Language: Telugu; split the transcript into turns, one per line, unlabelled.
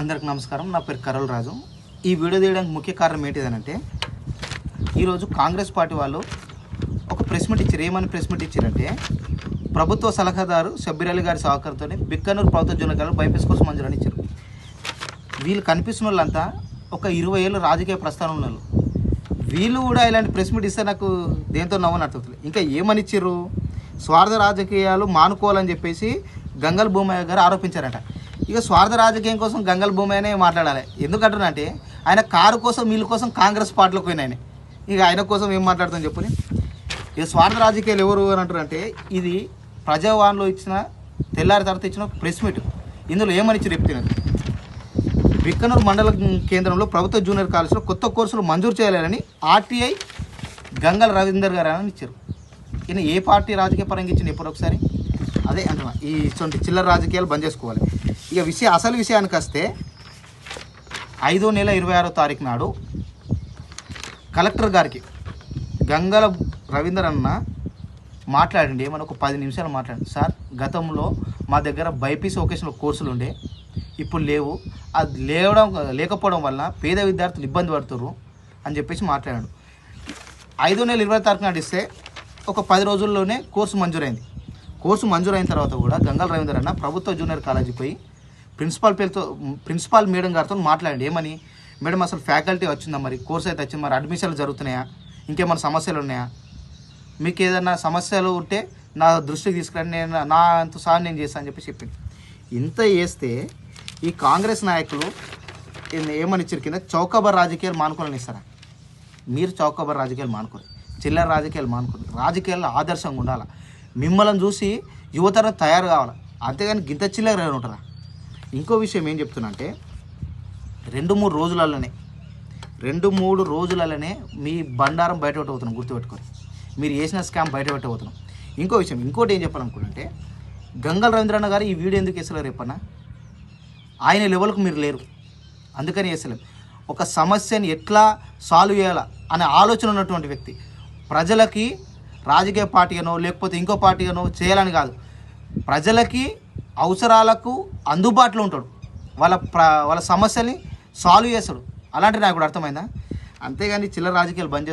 అందరికి నమస్కారం. నా పేరు కరల్ రాజు. ఈ వీడియో తీయడానికి ముఖ్య కారణం ఏంటిదనంటే ఈరోజు కాంగ్రెస్ పార్టీ వాళ్ళు ఒక ప్రెస్ మీట్ ఇచ్చారు. ఏమని ప్రెస్ మీట్ ఇచ్చారంటే ప్రభుత్వ సలహాదారు షబ్బీర్ గారి సహకారంతో బిక్కనూరు ప్రభుత్వ జోనకాలు బైపీస్ కోసం మంజూరని ఇచ్చారు. వీళ్ళు కనిపిస్తున్న వాళ్ళంతా ఒక ఇరవై ఏళ్ళు రాజకీయ ప్రస్థానం ఉన్న వాళ్ళు. వీళ్ళు కూడా ఇలాంటి ప్రెస్ మీట్ ఇస్తే నాకు దేంతో నవ్వని అర్థవుతుంది ఇంకా ఏమని ఇచ్చారు? స్వార్థ రాజకీయాలు మానుకోవాలని చెప్పేసి గంగల్ భూమయ్య గారు ఆరోపించారట. ఇక స్వార్థ రాజకీయం కోసం గంగల్ అనే మాట్లాడాలి. ఎందుకంటున్నంటే ఆయన కారు కోసం వీళ్ళ కోసం కాంగ్రెస్ పార్టీలోకి పోయిన ఆయన ఇక ఆయన కోసం ఏం మాట్లాడతాం చెప్పుని ఇక స్వార్థ రాజకీయాలు ఎవరు అని అంటారంటే ఇది ప్రజావాణిలో ఇచ్చిన తెల్లారి తర్వాత ఇచ్చిన ప్రెస్ మీట్. ఇందులో ఏమని ఇచ్చి చెప్తున్నారు బిక్కనూరు మండల కేంద్రంలో ప్రభుత్వ జూనియర్ కాలేజీలో కొత్త కోర్సులు మంజూరు చేయాలని ఆర్టీఐ గంగల రవీందర్ గారు అని ఇచ్చారు. ఈయన ఏ పార్టీ రాజకీయ పరంగా ఇచ్చిన ఎప్పుడు ఒకసారి? అదే అంటున్నా ఈ ఇటువంటి చిల్లర రాజకీయాలు బంద్ చేసుకోవాలి. ఇక విషయం అసలు విషయానికి వస్తే ఐదో నెల ఇరవై ఆరో తారీఖు నాడు కలెక్టర్ గారికి గంగల రవీందర్ అన్న మాట్లాడండి ఏమన్నా ఒక పది నిమిషాలు మాట్లాడండి. సార్ గతంలో మా దగ్గర బైపీసీ వొకేషనల్ కోర్సులు ఉండే ఇప్పుడు లేవు. అది లేవడం లేకపోవడం వల్ల పేద విద్యార్థులు ఇబ్బంది పడుతుర్రు అని చెప్పేసి మాట్లాడాడు. ఐదో నెల ఇరవై తారీఖు నాడు ఇస్తే ఒక పది రోజుల్లోనే కోర్సు మంజూరైంది. కోర్సు మంజూరైన తర్వాత కూడా గంగల రవీందర్ అన్న ప్రభుత్వ జూనియర్ కాలేజీ పోయి ప్రిన్సిపాల్ పేరుతో ప్రిన్సిపాల్ మేడం గారితో మాట్లాడండి. ఏమని? మేడం అసలు ఫ్యాకల్టీ వచ్చిందా మరి? కోర్స్ అయితే వచ్చింది? మరి అడ్మిషన్లు జరుగుతున్నాయా? ఇంకేమైనా సమస్యలు ఉన్నాయా? మీకు ఏదైనా సమస్యలు ఉంటే నా దృష్టికి తీసుకురండి. నేను నా అంత సార్ నేను చేస్తాను అని చెప్పి చెప్పింది. ఇంత చేస్తే ఈ కాంగ్రెస్ నాయకులు ఏమని ఇచ్చారు కింద చౌకబర్ రాజకీయాలు మానుకోవాలని ఇస్తారా? మీరు చౌకబర్ రాజకీయాలు మానుకోరు. చిల్లర రాజకీయాలు మానుకోరు. రాజకీయాల్లో ఆదర్శంగా ఉండాలి? మిమ్మల్ని చూసి యువతరం తయారు కావాలి? అంతేగాని గింత చిల్లర ఉంటారా? ఇంకో విషయం ఏం చెప్తున్నా అంటే రెండు మూడు రోజులలోనే రెండు మూడు రోజులలోనే మీ బండారం బయట పెట్టబోతున్నాం గుర్తుపెట్టుకొని మీరు చేసిన స్కామ్ బయట పెట్టబోతున్నాం ఇంకో విషయం ఇంకోటి ఏం చెప్పాలనుకుంటే గంగల్ రవీంద్రన్న గారు ఈ వీడియో ఎందుకు వేసలేరు రేపన్నా? ఆయన లెవెల్కు మీరు లేరు. అందుకని వేసలేం ఒక సమస్యని ఎట్లా సాల్వ్ చేయాలా అనే ఆలోచన ఉన్నటువంటి వ్యక్తి ప్రజలకి రాజకీయ పార్టీగానో లేకపోతే ఇంకో పార్టీగానో చేయాలని కాదు. ప్రజలకి అవసరాలకు అందుబాటులో ఉంటాడు. వాళ్ళ ప్ర వాళ్ళ సమస్యని సాల్వ్ చేస్తాడు. అలాంటి నాకు అర్థమైందా? అంతేగాని చిల్లర రాజకీయాలు బంద్